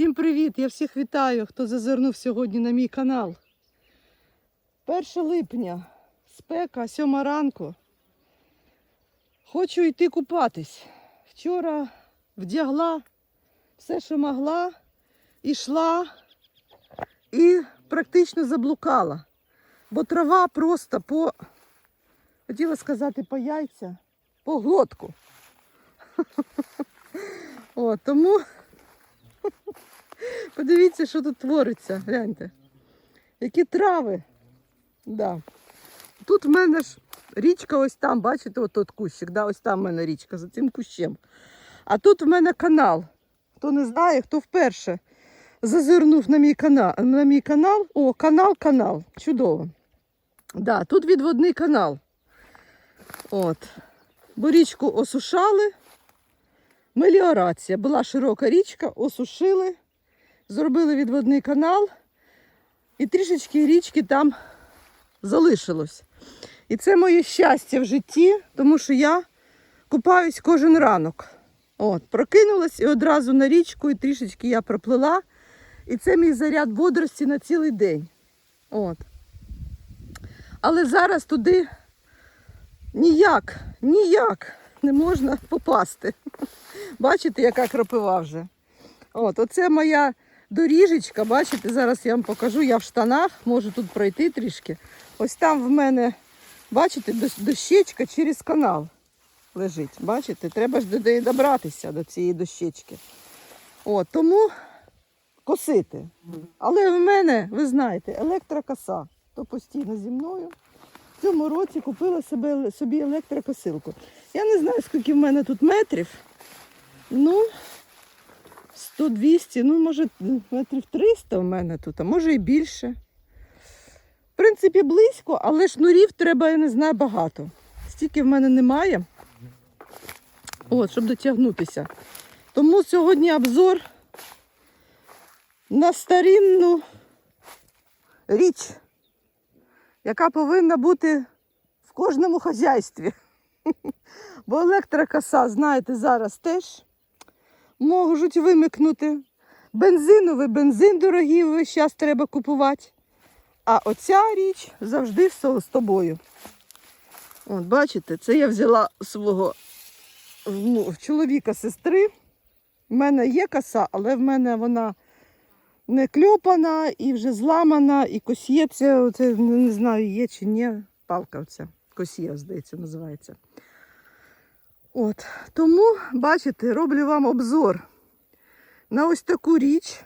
Всім привіт! Я всіх вітаю, хто зазирнув сьогодні на мій канал. 1 липня, спека, 7 ранку. Хочу йти купатись. Вчора вдягла все, що могла, ішла і практично заблукала. Бо трава просто по, хотіла сказати, по яйця, по глотку. О, тому Подивіться, що тут твориться. Гляньте. Які трави. Да. Тут в мене ж річка ось там, бачите, от тут кущик, да? ось там в мене річка за цим кущем. А тут в мене канал. Хто не знає, хто вперше зазирнув на мій канал. На мій канал. О, канал, канал. Чудово. Да, тут відводний канал. От. Бо річку осушали. Меліорація. Була широка річка, осушили, зробили відводний канал, і трішечки річки там залишилось. І це моє щастя в житті, тому що я купаюсь кожен ранок. От, прокинулась і одразу на річку, і трішечки я проплила. І це мій заряд бодрості на цілий день. От. Але зараз туди ніяк, ніяк не можна попасти. Бачите, яка кропива вже. От, оце моя доріжечка, бачите, зараз я вам покажу, я в штанах, можу тут пройти трішки. Ось там в мене, бачите, дощечка через канал лежить. Бачите, треба ж до неї добратися, до цієї дощечки. От, тому косити. Але в мене, ви знаєте, електрокоса, то постійно зі мною. В цьому році купила собі електрокосилку. Я не знаю, скільки в мене тут метрів. Ну, 100-200, ну, може, метрів 300 в мене тут, а може і більше. В принципі, близько, але шнурів треба, я не знаю, багато. Стільки в мене немає. От, щоб дотягнутися. Тому сьогодні обзор на старинну річ, яка повинна бути в кожному хазяйстві. Бо електрокоса, знаєте, зараз теж можуть вимикнути. Бензиновий бензин дорогий весь час треба купувати. А оця річ завжди з тобою. От, бачите, це я взяла свого ну, чоловіка сестри. У мене є коса, але в мене вона не кльопана і вже зламана, і косьється, оце, ну, не знаю, є чи ні, палка оця. Косія, здається, називається. От. Тому, бачите, роблю вам обзор на ось таку річ.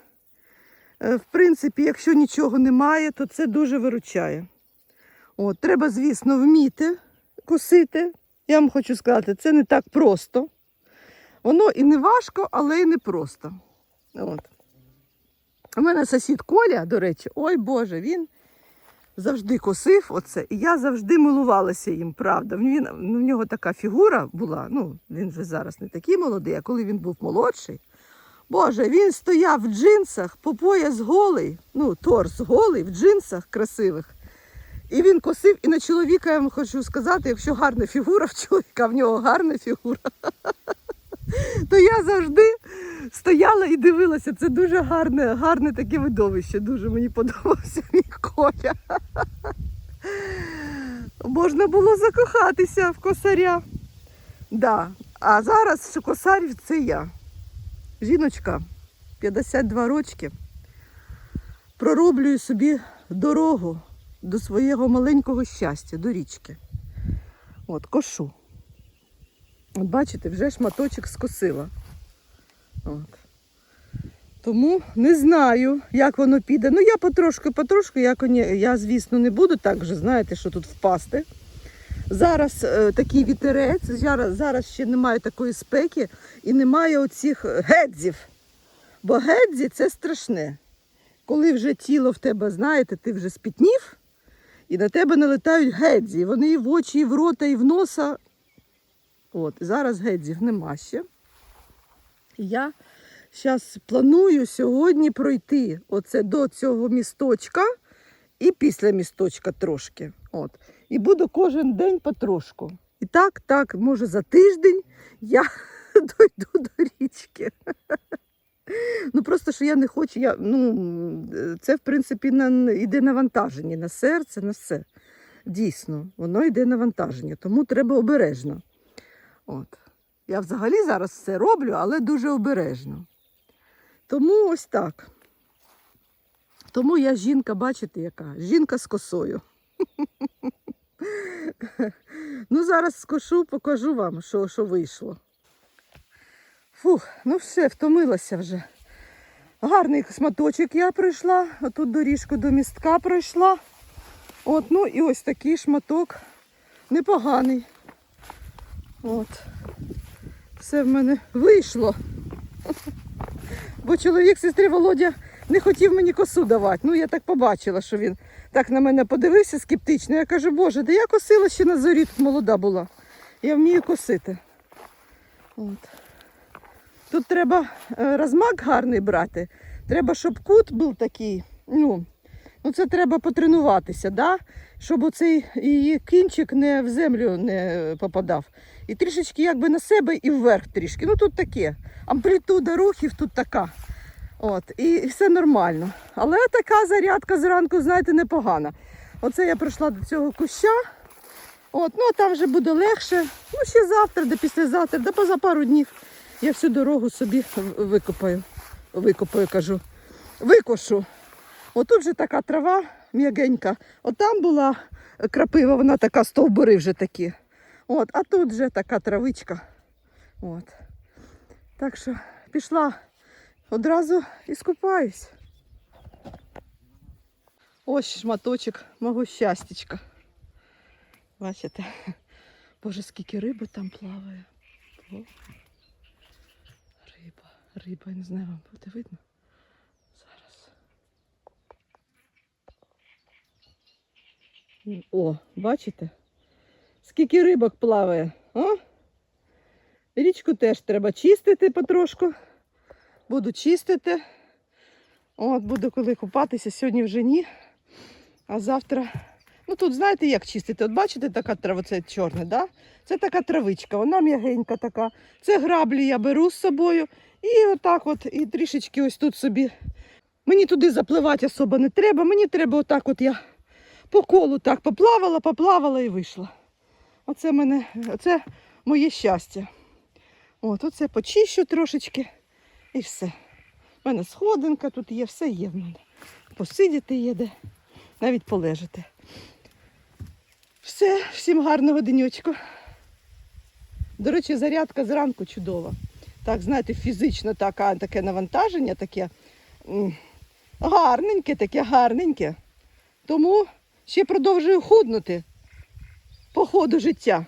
Е, В принципі, якщо нічого немає, то це дуже виручає. От, треба, звісно, вміти косити. Я вам хочу сказати, це не так просто. Воно і не важко, але і не просто. От. У мене сусід Коля, до речі, ой Боже, він завжди косив оце, і я завжди милувалася їм, правда. Він, ну, в нього така фігура була, ну, він вже зараз не такий молодий, а коли він був молодший. Боже, він стояв в джинсах, по пояс голий, ну, торс голий, в джинсах красивих. І він косив, і на чоловіка я вам хочу сказати, якщо гарна фігура в чоловіка, в нього гарна фігура, то я завжди стояла і дивилася. Це дуже гарне, гарне таке видовище. Дуже мені подобався мій коля. Можна було закохатися в косаря. Да. А зараз що косар це я. Жіночка, 52 рочки. Пророблюю собі дорогу до свого маленького щастя, до річки. От, кошу. Бачите, вже шматочок скосила. От. Тому не знаю, як воно піде. Ну, я як вони, я, звісно, не буду так вже, знаєте, що тут впасти. Зараз е, такий вітерець, зараз, зараз ще немає такої спеки і немає оцих гедзів. Бо гедзі це страшне. Коли вже тіло в тебе, знаєте, ти вже спітнів, і на тебе налетають гедзі. Вони і в очі, і в рота, і в носа. От, зараз гедзів нема ще. Я зараз планую сьогодні пройти оце до цього місточка і після місточка трошки. От. І буду кожен день потрошку. І так, так, може за тиждень я дойду до річки. Ну просто що я не хочу. Я, ну, це, в принципі, на, йде навантаження на серце, на все. Дійсно, воно йде навантаження, тому треба обережно. От. Я взагалі зараз все роблю, але дуже обережно. Тому ось так. Тому я жінка, бачите, яка? Жінка з косою. Ну, зараз скошу, покажу вам, що, що вийшло. Фух, ну все, втомилася вже. Гарний шматочок я пройшла, отут доріжку до містка пройшла. От, ну і ось такий шматок непоганий. От. Все в мене вийшло. Бо чоловік сестри Володя не хотів мені косу давати. Ну, я так побачила, що він так на мене подивився скептично. Я кажу, боже, да я косила ще на зорі, молода була. Я вмію косити. От. Тут треба е, розмак гарний брати. Треба, щоб кут був такий. Ну, ну це треба потренуватися, да? Щоб оцей її кінчик не в землю не попадав. І трішечки якби на себе і вверх трішки. Ну тут таке. Амплітуда рухів тут така. От, і, все нормально. Але така зарядка зранку, знаєте, непогана. Оце я прийшла до цього куща. От, ну а там вже буде легше. Ну, ще завтра, де післязавтра, да поза пару днів я всю дорогу собі викопаю. Викопаю, кажу. Викошу. Отут вже така трава м'ягенька. Отам була крапива, вона така стовбури вже такі. От, а тут вже така травичка. От. Так що пішла одразу і скупаюсь. Ось шматочок мого щастячка. Бачите? Боже, скільки риби там плаває. О. Риба, риба, я не знаю, вам буде видно. Зараз. М, О, бачите? Скільки рибок плаває, а? Річку теж треба чистити потрошку. Буду чистити. От, буду коли купатися, сьогодні вже ні. А завтра. Ну тут знаєте, як чистити? От бачите, така трава, це чорне, да? Це така травичка, вона м'ягенька така. Це граблі я беру з собою. І отак от, і трішечки ось тут собі. Мені туди запливати особо не треба. Мені треба отак от я по колу так поплавала, поплавала і вийшла. Оце мене, оце моє щастя. От, оце почищу трошечки і все. У мене сходинка тут є, все є в мене. Посидіти є де, навіть полежати. Все, всім гарного денечку. До речі, зарядка зранку чудова. Так, знаєте, фізично така, таке навантаження, таке гарненьке, таке гарненьке. Тому ще продовжую худнути по ходу життя.